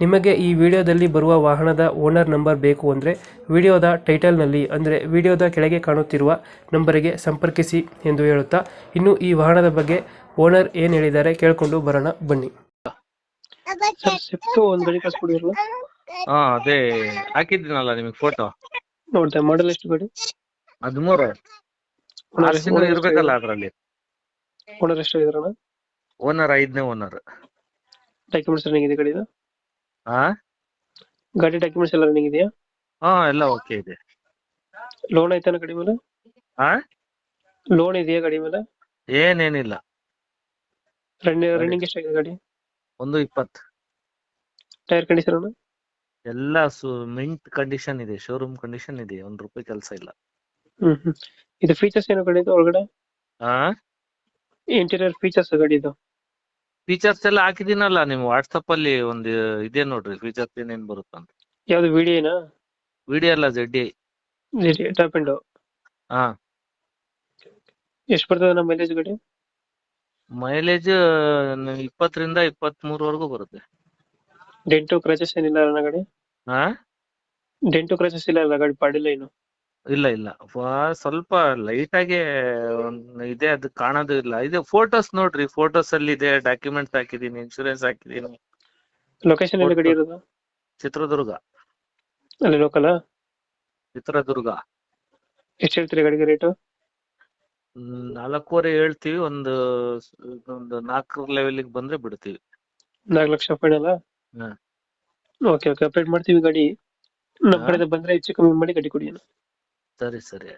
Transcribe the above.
ನಿಮಗೆ ಈ ವಿಡಿಯೋದಲ್ಲಿ ಬರುವ ವಾಹನದ ಓನರ್ ನಂಬರ್ ಬೇಕು ಅಂದರೆ ವಿಡಿಯೋದ ಟೈಟಲ್ನಲ್ಲಿ ಅಂದರೆ ವಿಡಿಯೋದ ಕೆಳಗೆ ಕಾಣುತ್ತಿರುವ ನಂಬರಿಗೆ ಸಂಪರ್ಕಿಸಿ ಎಂದು ಹೇಳುತ್ತಾ ಇನ್ನು ಈ ವಾಹನದ ಬಗ್ಗೆ ಓನರ್ ಏನು ಹೇಳಿದ್ದಾರೆ ಕೇಳಿಕೊಂಡು ಬರೋಣ ಬನ್ನಿ. ಸರ್ ಸ್ವಿಫ್ಟ್ ಒಂದು ಗಾಡಿ ಕಳಿಸ್ಕೊಡಿರಲ್ಲ? ಹಾ ಅದೇ ಹಾಕಿದ್ದೀನಲ್ಲ ನಿಮಗೆ ಫೋಟೋ ನೋಡ್ದೆ ಮಾಡಲ್ ಎಷ್ಟು ಗಾಡಿ? ಹದಿಮೂರು. ಆರು ತಿಂಗಳು ಇರ್ಬೇಕಲ್ಲ ಅದ್ರಲ್ಲಿ. ಓನರ್ ಎಷ್ಟು ಇದ್ರಣ ಓನರ್ ಐದನೇ ಓನರ್. ಡಾಕ್ಯುಮೆಂಟ್ಸ್ ರನ್ನಿಂಗ್ ಇದೆ ಗಾಡಿದು? ಹಾ ಗಾಡಿ ಡಾಕ್ಯುಮೆಂಟ್ಸ್ ಎಲ್ಲ ರನ್ನಿಂಗ್ ಇದೆಯಾ? ಹಾ ಎಲ್ಲ ಓಕೆ ಇದೆ. ಲೋನ್ ಐತಾನ ಗಾಡಿ ಮೇಲೆ? ಹಾ ಲೋನ್ ಇದೆಯಾ ಗಾಡಿ ಮೇಲೆ? ಏನೇನಿಲ್ಲ. ರನ್ನಿಂಗ್ ರನ್ನಿಂಗ್ ಎಷ್ಟಾಗಿದೆ ಗಾಡಿ? ಒಂದು ಇಪ್ಪತ್ತು. ಟೈರ್ ಕಂಡೀಷನ್ ಎಲ್ಲ ಸು ಮಿಂಟ್ ಕಂಡೀಷನ್ ಇದೆ ಶೋರೂಮ್ ಕಂಡೀಷನ್ ಇದೆ ಒಂದ್ ರೂಪಾಯಿ ಕೆಲಸ ಇಲ್ಲ. ಹ್ಮ್ ಹ್ಮ್. ಇದು ಫೀಚರ್ಸ್ ಏನು ಗಾಡಿ ಒಳಗಡೆ? ಹಾ ಇಂಟೀರಿಯರ್ ಫೀಚರ್ಸ್ ಗಾಡಿ ಇದು. ಫೀಚರ್ಸ್ ಎಲ್ಲ ಹಾಕಿದಿನಲ್ಲ ನಿಮ್ ವಾಟ್ಸಪ್ ಅಲ್ಲಿ ಒಂದ್ ಇದೆ ನೋಡ್ರಿ ಫೀಚರ್ಸ್ ಏನೇನ್ ಬರುತ್ತಂತ. ಯಾವ್ದು ವಿಡಿಯೋನಾ ವಿಡಿಯೋ ಅಲ್ಲ ಜಡ್ಡಿ ಟಾಪ್ ಅಂಡ್ ಹಾ. ಎಷ್ಟು ಬರ್ತದೆ ನಮ್ಮ ಮೈಲೇಜ್ ಗಾಡಿ? ಮೈಲೇಜ್ ಇಪ್ಪತ್ತರಿಂದ ಇಪ್ಪತ್ತ್ ಮೂರವರೆಗೂ ಬರುತ್ತೆ. ಡೆಂಟು ಕ್ರಚಸ್ ಏನಿಲ್ಲ ಅಲ್ಲ ಗಾಡಿ? ಹಾ ಡೆಂಟು ಕ್ರಚಸ್ ಇಲ್ಲ ಅಲ್ಲ ಗಾಡಿ ಪಾಡಿಲ್ಲ ಏನು ಇಲ್ಲ ಇಲ್ಲ. ಸ್ವಲ್ಪ ಲೈಟ್ ಆಗಿ ಇದೆ ಅದು ಕಾಣೋದು ಇಲ್ಲ. ಇದು ಫೋಟೋಸ್ ನೋಡ್ರಿ ಫೋಟೋಸ್ ಅಲ್ಲಿ ಇದೆ ಡಾಕ್ಯುಮೆಂಟ್ಸ್ ಹಾಕಿದೀನಿ ಇನ್ಶೂರೆನ್ಸ್ ಹಾಕಿದೀನಿ. ಲೊಕೇಶನ್ ಎಲ್ಲಿ ಗಾಡಿ ಇರೋದು ಚಿತ್ರದುರ್ಗ. ಅಲ್ಲಿ ಲೋಕಲ್ ಚಿತ್ರದುರ್ಗ. ಎಷ್ಟು ಹೇಳ್ತೀರಿ ಗಾಡಿಗೆ ರೇಟು ನಾಲ್ಕೂವರೆ ಹೇಳ್ತೀವಿ ಒಂದು ಒಂದು ನಾಲ್ಕು ಲೆವೆಲ್ಗೆ ಬಂದ್ರೆ ಬಿಡ್ತೀವಿ. ನಾಲ್ಕು lakh final. Okay okay update ಮಾಡ್ತೀವಿ ಗಾಡಿ. ನಮ್ಮ ಹಾ. ಬಂದ್ರೆ ಹೆಚ್ಚು ಕಮ್ಮಿ ಮಾಡಿ ಗಾಡಿ ಕೊಡಿ ಸರಿ ಸರಿ